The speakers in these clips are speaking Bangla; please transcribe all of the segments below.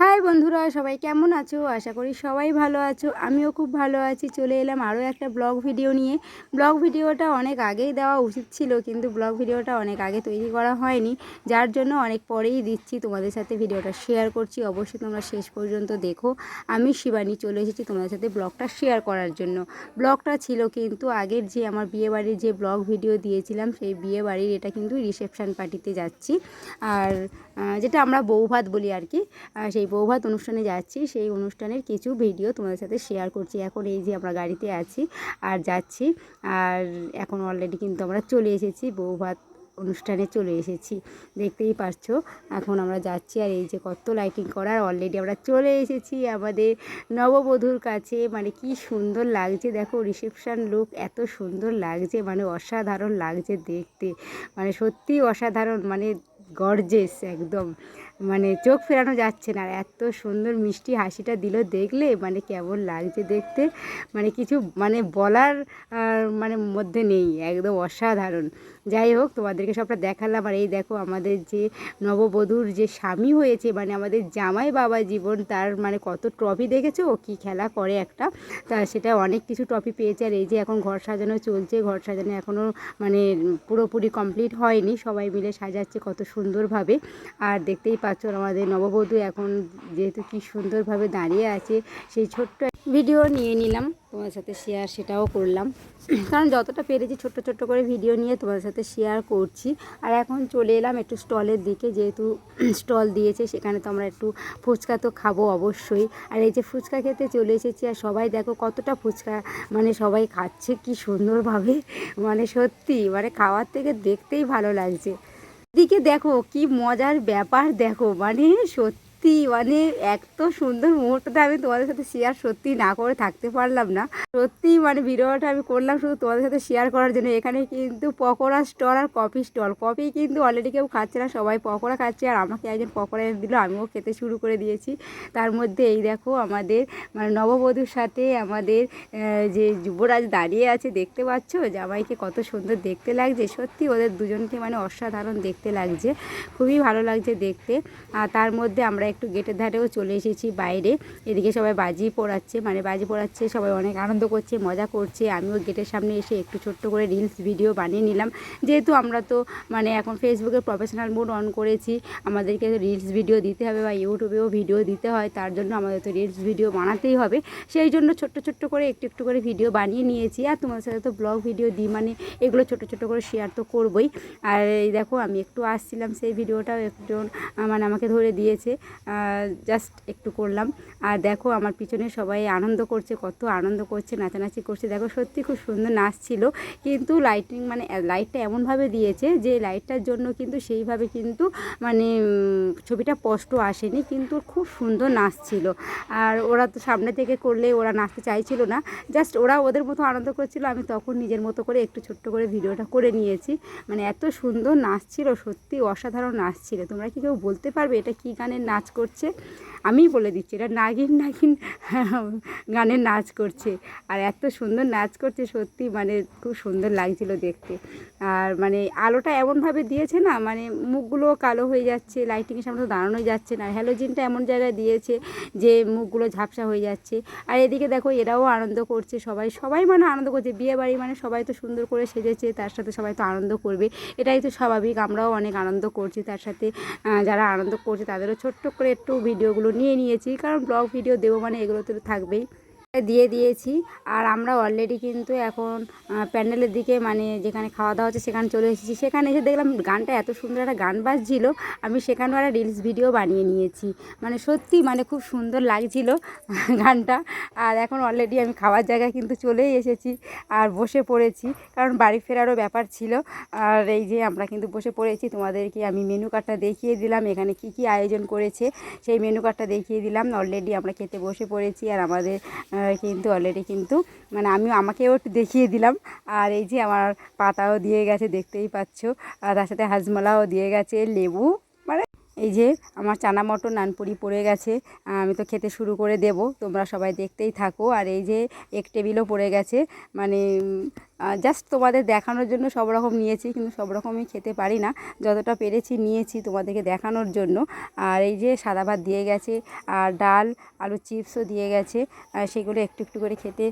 হাই বন্ধুরা, সবাই কেমন আছো? আশা করি সবাই ভালো আছো। আমিও খুব ভালো আছি। চলে এলাম আরও একটা ব্লগ ভিডিও নিয়ে। ব্লগ ভিডিওটা অনেক আগেই দেওয়া উচিত ছিল, কিন্তু ব্লগ ভিডিওটা অনেক আগে তৈরি করা হয়নি। যার জন্য অনেক পরেই দিচ্ছি। তোমাদের সাথে ভিডিওটা শেয়ার করছি। অবশ্যই তোমরা শেষ পর্যন্ত দেখো। আমি শিবানী চলে এসেছি তোমাদের সাথে ব্লগটা শেয়ার করার জন্য। ব্লগটা ছিল কিন্তু আগের যে আমার বিয়েবাড়ির যে ব্লগ ভিডিও দিয়েছিলাম, সেই বিয়েবাড়ির এটা কিন্তু রিসেপশান পার্টিতে যাচ্ছি। আর যেটা আমরা বৌভাত বলি আর কি সেই বৌভাত অনুষ্ঠানে যাচ্ছি, সেই অনুষ্ঠানের কিছু ভিডিও তোমাদের সাথে শেয়ার করছি। এখন এই যে আমরা গাড়িতে আছি আর যাচ্ছি, আর এখন অলরেডি কিন্তু আমরা চলে এসেছি, বৌভাত অনুষ্ঠানে চলে এসেছি। দেখতেই পাচ্ছ এখন আমরা যাচ্ছি আর এই যে কত লাইটিং করার অলরেডি আমরা চলে এসেছি আমাদের নববধূর কাছে। মানে কি সুন্দর লাগছে, দেখো রিসেপশান লুক এত সুন্দর লাগছে মানে অসাধারণ লাগছে দেখতে। মানে সত্যি অসাধারণ মানে গর্জেস, একদম। মানে চোখ ফেরানো যাচ্ছে না। আর এত সুন্দর মিষ্টি হাসিটা দিল দেখলে মানে কেমন লাগছে দেখতে। মানে কিছু মানে বলার মানে মধ্যে নেই, একদম অসাধারণ। যাই হোক, তোমাদেরকে সবটা দেখালাম। আর এই দেখো, আমাদের যে নববধূর যে স্বামী হয়েছে মানে আমাদের জামাই বাবা জীবন, তার মানে কত ট্রফি দেখেছ? কী খেলা করে একটা। তা সেটা অনেক কিছু ট্রফি পেয়েছে। আর এই যে এখন ঘর সাজানো চলছে, ঘর সাজানো এখনও মানে পুরোপুরি কমপ্লিট হয়নি। সবাই মিলে সাজাচ্ছে, কত সুন্দরভাবে। আর দেখতেই পাচ্ছ আমাদের নববধূ এখন যেহেতু কি সুন্দরভাবে দাঁড়িয়ে আছে, সেই ছোট্ট ভিডিও নিয়ে নিলাম। তোমার সাথে শেয়ার সেটাও করলাম। কারণ যতটা পেরেছি ছোট্ট ছোট্ট করে ভিডিও নিয়ে তোমার সাথে শেয়ার করছি। আর এখন চলে এলাম একটু স্টলের দিকে, যেহেতু স্টল দিয়েছে, সেখানে তো আমরা একটু ফুচকা তো খাব অবশ্যই। আর এই যে ফুচকা খেতে চলে এসেছি, আর সবাই দেখো কতটা ফুচকা মানে সবাই খাচ্ছে, কি সুন্দরভাবে। মানে সত্যি মানে খাওয়ার থেকে দেখতেই ভালো লাগছে। দিকে দেখো কি মজার ব্যাপার দেখো মানে সত্যি মানে এত সুন্দর মুহূর্তটা আমি তোমাদের সাথে শেয়ার সত্যি না করে থাকতে পারলাম না। সত্যি মানে ভিডিওটা আমি করলাম শুধু তোমাদের সাথে শেয়ার করার জন্য। এখানে কিন্তু পকোড়া স্টল আর কফি স্টল কফি কিন্তু অলরেডি কেউ খাচ্ছে না, সবাই পকোড়া খাচ্ছে। আর আমাকে একজন পকোড়া এনে দিল, আমিও খেতে শুরু করে দিয়েছি। তার মধ্যে এই দেখো আমাদের মানে নববধূর সাথে আমাদের যে যুবরাজ দাঁড়িয়ে আছে, দেখতে পাচ্ছ? জামাইকে কত সুন্দর দেখতে লাগছে। সত্যি, ওদের দুজনকে মানে অসাধারণ দেখতে লাগছে। খুবই ভালো লাগছে দেখতে। আর তার মধ্যে আমরা একটু গেটের ধারেও চলে এসেছি বাইরে। এদিকে সবাই বাজি পোড়াচ্ছে মানে বাজি পোড়াচ্ছে, সবাই অনেক আনন্দ করছে, মজা করছে। আমিও গেটের সামনে এসে একটু ছোট্ট করে রিলস ভিডিও বানিয়ে নিলাম। যেহেতু আমরা তো মানে এখন ফেসবুকে প্রফেশনাল মোড অন করেছি, আমাদেরকে রিলস ভিডিও দিতে হবে বা ইউটিউবেও ভিডিও দিতে হয়, তার জন্য আমাদের তো রিলস ভিডিও বানাতেই হবে। সেই জন্য ছোট্ট ছোট্ট করে একটু একটু করে ভিডিও বানিয়ে নিয়েছি। আর তোমার সাথে তো ব্লগ ভিডিও দিই মানে এগুলো ছোট ছোট করে শেয়ার তো করবই। আর এই দেখো, আমি একটু আসছিলাম সেই ভিডিওটাও একটু মানে আমাকে ধরে দিয়েছে। জাস্ট একটু করলাম। আর দেখো আমার পিছনে সবাই আনন্দ করছে, কত আনন্দ করছে, নাচানাচি করছে। দেখো সত্যি খুব সুন্দর নাচ ছিল কিন্তু লাইটিং মানে লাইটটা এমনভাবে দিয়েছে যে লাইটটার জন্য কিন্তু সেইভাবে কিন্তু মানে ছবিটা স্পষ্ট আসেনি, কিন্তু খুব সুন্দর নাচ ছিল আর ওরা তো সামনে থেকে করলে ওরা নাচতে চাইছিল না। জাস্ট ওরা ওদের মতো আনন্দ করছিল, আমি তখন নিজের মতো করে একটু ছোট্ট করে ভিডিওটা করে নিয়েছি। মানে এত সুন্দর নাচ ছিল সত্যি অসাধারণ নাচ ছিল তোমরা কি কেউ বলতে পারবে এটা কী গানের নাচ করছে। আমিই বলে দিচ্ছি, এটা নাগিন নাগিন গানের নাচ করছে। আর এত সুন্দর নাচ করছে, সত্যি মানে খুব সুন্দর লাগছিল দেখতে। আর মানে আলোটা এমনভাবে দিয়েছে না মানে মুখগুলো কালো হয়ে যাচ্ছে লাইটিংয়ের সামনে তো দাঁড়ানোই যাচ্ছে না। হ্যালোজিনটা এমন জায়গায় দিয়েছে যে মুখগুলো ঝাপসা হয়ে যাচ্ছে। আর এদিকে দেখো এরাও আনন্দ করছে সবাই। সবাই মানে আনন্দ করছে, বিয়ে বাড়ি মানে সবাই তো সুন্দর করে সেজেছে, তার সাথে সবাই তো আনন্দ করবে। এটাই তো স্বাভাবিক, আমরাও অনেক আনন্দ করছি তার সাথে। যারা আনন্দ করছে তাদেরও ছোট্ট করে একটু ভিডিওগুলো নিয়ে নিয়েছি। কারণ ব্লগ ভিডিও দেবো মানে এগুলো তো থাকবেই। দিয়ে দিয়েছি। আর আমরা অলরেডি কিন্তু এখন প্যান্ডেলের দিকে মানে যেখানে খাওয়া দাওয়া হচ্ছে সেখানে চলে এসেছি। সেখানে এসে দেখলাম গানটা এত সুন্দর একটা গান বাজছিল, আমি সেখানেও একটা রিলস ভিডিও বানিয়ে নিয়েছি। মানে সত্যি মানে খুব সুন্দর লাগছিল গানটা। আর এখন অলরেডি আমি খাওয়ার জায়গায় কিন্তু চলেই এসেছি আর বসে পড়েছি। কারণ বাড়ি ফেরারও ব্যাপার ছিল। আর এই যে আমরা কিন্তু বসে পড়েছি, তোমাদেরকে আমি মেনু কার্ডটা দেখিয়ে দিলাম, এখানে কি কি আয়োজন করেছে সেই মেনু কার্ডটা দেখিয়ে দিলাম। অলরেডি আমরা খেতে বসে পড়েছি আর আমাদের কিন্তু অলরেডি কিন্তু মানে আমি আমাকেও একটু দেখিয়ে দিলাম। আর এই যে আমার পাতাও দিয়ে গেছে, দেখতেই পাচ্ছ। আর তার সাথে হাজমলাও দিয়ে গেছে, লেবু। মানে এই যে আমার চানা মটর নানপুরি পড়ে গেছে, আমি তো খেতে শুরু করে দেব। তোমরা সবাই দেখতেই থাকো। আর এই যে এক টেবিলও পড়ে গেছে মানে জাস্ট তোমাদের দেখানোর জন্য সব রকম নিয়েছি, কিন্তু সব রকমই খেতে পারি না। যতটা পেরেছি নিয়েছি তোমাদেরকে দেখানোর জন্য। আর এই যে সাদা ভাত দিয়ে গেছে, আর ডাল, আলু চিপসও দিয়ে গেছে সেগুলো একটু একটু করে খেতে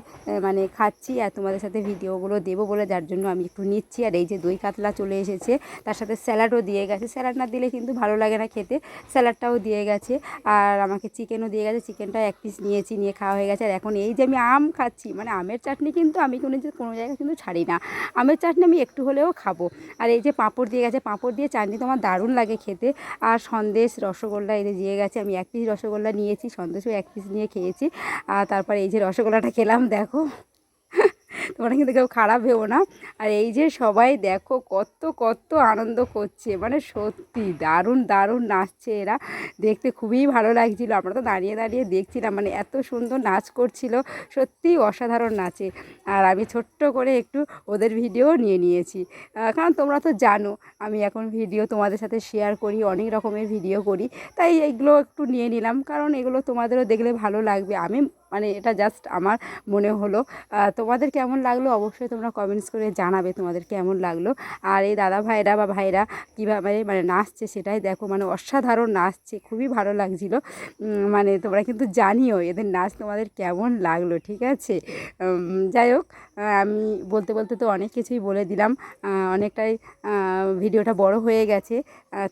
মানে খাচ্ছি, আর তোমাদের সাথে ভিডিওগুলো দেবো বলে যার জন্য আমি একটু নিচ্ছি। আর এই যে দই কাতলা চলে এসেছে, তার সাথে স্যালাডও দিয়ে গেছে। স্যালাড না দিলে কিন্তু ভালো লাগে না খেতে। স্যালাডটাও দিয়ে গেছে, আর আমাকে চিকেনও দিয়ে গেছে। চিকেনটা এক পিস নিয়েছি, নিয়ে খাওয়া হয়ে গেছে। আর এখন এই যে আমি আম খাচ্ছি মানে আমের চাটনি কিন্তু আমি কোনো কোনো জায়গায় কিন্তু ছাড়ি না। আমের চাটনি আমি একটু হলেও খাব। আর এই যে পাঁপড় দিয়ে গেছে, পাঁপড় দিয়ে চাটনি তো আমার দারুণ লাগে খেতে। আর সন্দেশ, রসগোল্লা, এই যে দিয়ে গেছে, আমি এক পিস রসগোল্লা নিয়েছি, সন্দেশও এক পিস নিয়ে খেয়েছি। আর তারপরে এই যে রসগোল্লাটা খেলাম, দেখো। তোমরা কিন্তু কেউ খারাপ ভেবো না। আর এই যে সবাই দেখো কত কত আনন্দ করছে। মানে সত্যি দারুণ দারুণ নাচছে এরা। দেখতে খুবই ভালো লাগছিল। আমরা তো দাঁড়িয়ে দাঁড়িয়ে দেখছিলাম। মানে এত সুন্দর নাচ করছিল। সত্যি অসাধারণ নাচে। আর আমি ছোট্ট করে একটু ওদের ভিডিও নিয়ে নিয়েছি। কারণ তোমরা তো জানো, আমি এখন ভিডিও তোমাদের সাথে শেয়ার করি, অনেক রকমের ভিডিও করি। তাই এইগুলো একটু নিয়ে নিলাম। কারণ এগুলো তোমাদেরও দেখলে ভালো লাগবে। আমি মানে এটা জাস্ট আমার মনে হলো। তোমাদের কেমন লাগল? অবশ্যই তোমরা কমেন্টস করে জানাবে তোমাদের কেমন লাগল। আর এই দাদা ভাইরা বা ভাইরা কীভাবে মানে নাচছে সেটাই দেখো মানে অসাধারণ নাচছে, খুবই ভালো লাগছিল। মানে তোমরা কিন্তু জানিও এদের নাচ তোমাদের কেমন লাগল, ঠিক আছে? যাই হোক আমি বলতে বলতে তো অনেক কিছুই বলে দিলাম। অনেকটাই ভিডিওটা বড় হয়ে গেছে।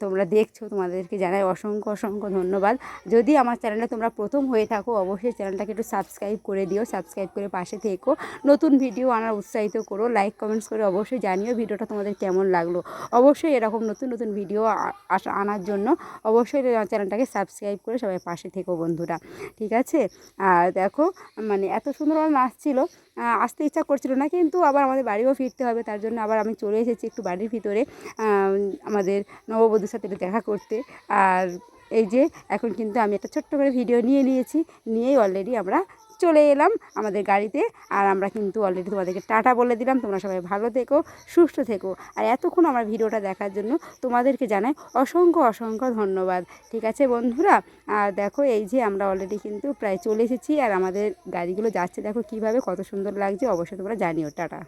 তোমরা দেখছ, তোমাদেরকে জানাই অসংখ্য অসংখ্য ধন্যবাদ। যদি আমার চ্যানেলে তোমরা প্রথম হয়ে থাকো, অবশ্যই চ্যানেলটাকে একটু সাবস্ক্রাইব করে দিও সাবস্ক্রাইব করে পাশে থেকো। নতুন ভিডিও আনার উৎসাহিত করো লাইক কমেন্টস করে অবশ্যই জানিও ভিডিওটা তোমাদের কেমন লাগল। অবশ্যই এরকম নতুন নতুন ভিডিও আনার জন্য অবশ্যই চ্যানেলটাকে সাবস্ক্রাইব করে সবাই পাশে থেকো বন্ধুরা। ঠিক আছে? আর দেখো মানে এত সুন্দর ওরা নাচছিল আসতে ইচ্ছা করছিল না, কিন্তু আবার আমাদের বাড়িও ফিরতে হবে, তার জন্য আবার আমি চলে এসেছি একটু বাড়ির ভিতরে আমাদের নববধূর সাথে দেখা করতে। আর এই যে, এখন কিন্তু আমি একটা ছোট্ট করে ভিডিও নিয়ে নিয়েছি, নিয়েই অলরেডি আমরা চলে এলাম আমাদের গাড়িতে। আর আমরা কিন্তু অলরেডি তোমাদেরকে টাটা বলে দিলাম। তোমরা সবাই ভালো থেকো, সুস্থ থেকো। আর এতক্ষণ আমার ভিডিওটা দেখার জন্য তোমাদেরকে জানাই অসংখ্য অসংখ্য ধন্যবাদ। ঠিক আছে বন্ধুরা? আর দেখো, এই যে আমরা অলরেডি কিন্তু প্রায় চলে এসেছি। আর আমাদের গাড়িগুলো যাচ্ছে, দেখো কীভাবে কত সুন্দর লাগছে। অবশ্যই তোমরা জানিও। টাটা।